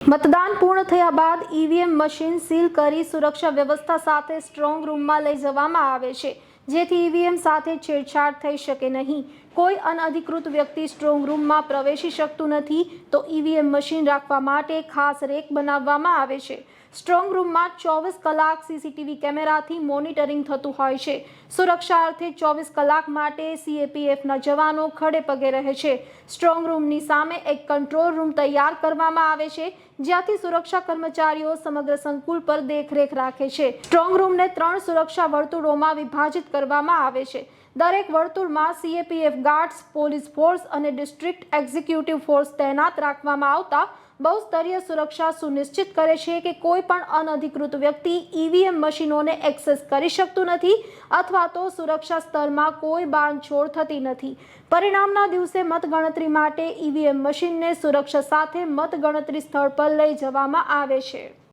મતદાન પૂર્ણ થયા બાદ ઈવીએમ મશીન સીલ કરી સુરક્ષા વ્યવસ્થા સાથે સ્ટ્રોંગ રૂમમાં લઈ જવામાં આવે છે, જેથી ઈવીએમ સાથે છેડછાડ થઈ શકે નહીં. કોઈ અનઅધિકૃત વ્યક્તિ સ્ટ્રોંગ રૂમમાં પ્રવેશી શકતું નથી, તો ઈવીએમ મશીન રાખવા માટે ખાસ રેક બનાવવામાં આવે છે. સ્ટ્રોંગ રૂમમાં ચોવીસ કલાક સીસીટીવી કેમેરાથી મોનિટરિંગ થતું હોય છે. સુરક્ષા અર્થે ચોવીસ કલાક માટે સીએપીએફના જવાનો ખડે પગે રહે છે. સ્ટ્રોંગ રૂમની સામે એક કંટ્રોલ રૂમ તૈયાર કરવામાં આવે છે, જ્યાંથી સુરક્ષા કર્મચારીઓ સમગ્ર સંકુલ પર દેખરેખ રાખે છે. સ્ટ્રોંગ રૂમને ત્રણ સુરક્ષા વર્તુળોમાં વિભાજિત કરવામાં આવે છે. દરેક વર્તુળમાં સીએપીએફ ગાર્ડ્સ, પોલીસ ફોર્સ અને ડિસ્ટ્રિક્ટ એક્ઝિક્યુટિવ ફોર્સ તૈનાત રાખવામાં આવતા બહુસ્તરીય સુરક્ષા સુનિશ્ચિત કરે છે કે કોઈ પણ અનધિકૃત વ્યક્તિ ઈવીએમ મશીનોને એક્સેસ કરી શકતું નથી અથવા તો સુરક્ષા સ્તરમાં કોઈ બાંધછોડ થતી નથી. પરિણામના દિવસે મતગણતરી માટે ઈવીએમ મશીનને સુરક્ષા સાથે મતગણતરી સ્થળ પર લઈ જવામાં આવે છે.